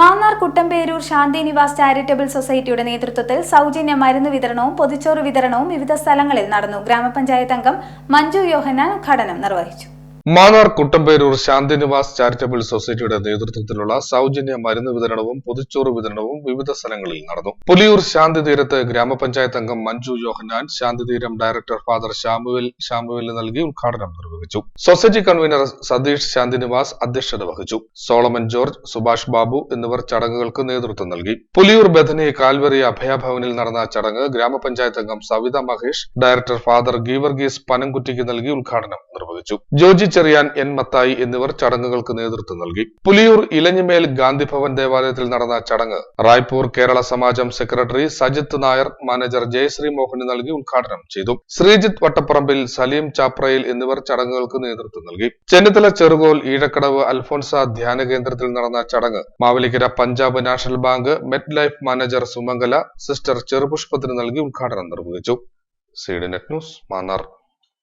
Mannar Kuttamperoor Shanthinivas charitable സൊസൈറ്റിയുടെ നേതൃത്വത്തിൽ സൗജന്യ മരുന്ന് വിതരണവും പൊതിച്ചോറ് വിതരണവും വിവിധ സ്ഥലങ്ങളിൽ നടന്നു. ഗ്രാമപഞ്ചായത്ത് അംഗം മഞ്ജു യോഹന്നാൻ ഉദ്ഘാടനം നിർവഹിച്ചു. മാന്നാർ കുട്ടമ്പേരൂർ ശാന്തിനിവാസ് ചാരിറ്റബിൾ സൊസൈറ്റിയുടെ നേതൃത്വത്തിലുള്ള സൗജന്യ മരുന്ന് വിതരണവും പൊതിച്ചോറ് വിതരണവും വിവിധ സ്ഥലങ്ങളിൽ നടന്നു. പുലിയൂർ ശാന്തി തീരത്ത് ഗ്രാമപഞ്ചായത്ത് അംഗം മഞ്ജു യോഹന്നാൻ ശാന്തി തീരം ഡയറക്ടർ ഫാദർ ഷാമുവിൽ ഷാമുവലിന് നൽകി ഉദ്ഘാടനം നിർവഹിച്ചു. സൊസൈറ്റി കൺവീനർ സതീഷ് ശാന്തിനിവാസ് അധ്യക്ഷത വഹിച്ചു. സോളമൻ ജോർജ് സുഭാഷ് ബാബു എന്നിവർ ചടങ്ങുകൾക്ക് നേതൃത്വം നൽകി. പുലിയൂർ ബഥനി കാൽവറി അഭയഭവനിൽ നടന്ന ചടങ്ങ് ഗ്രാമപഞ്ചായത്ത് അംഗം സവിത മഹേഷ് ഡയറക്ടർ ഫാദർ ഗീവർഗീസ് പനംകുറ്റിക്ക് നൽകി ഉദ്ഘാടനം നിർവഹിച്ചു. ജോജി ചെറിയാൻ എൻ മത്തായി എന്നിവർ ചടങ്ങുകൾക്ക് നേതൃത്വം നൽകി. പുലിയൂർ ഇലഞ്ഞിമേൽ ഗാന്ധിഭവൻ ദേവാലയത്തിൽ നടന്ന ചടങ്ങ് റായ്പൂർ കേരള സമാജം സെക്രട്ടറി സജിത്ത് നായർ മാനേജർ ജയശ്രീ മോഹന് നൽകി ഉദ്ഘാടനം ചെയ്തു. ശ്രീജിത്ത് വട്ടപ്പറമ്പിൽ സലീം ചാപ്രയിൽ എന്നിവർ ചടങ്ങുകൾക്ക് നേതൃത്വം നൽകി. ചെന്നിത്തല ചെറുകോൽ ഈഴക്കടവ് അൽഫോൻസ ധ്യാന കേന്ദ്രത്തിൽ നടന്ന ചടങ്ങ് Mavelikkara Punjab national bank Met Life manager Sumangala sister ചെറുപുഷ്പത്തിന് നൽകി ഉദ്ഘാടനം നിർവഹിച്ചു. Seed net news Mannar.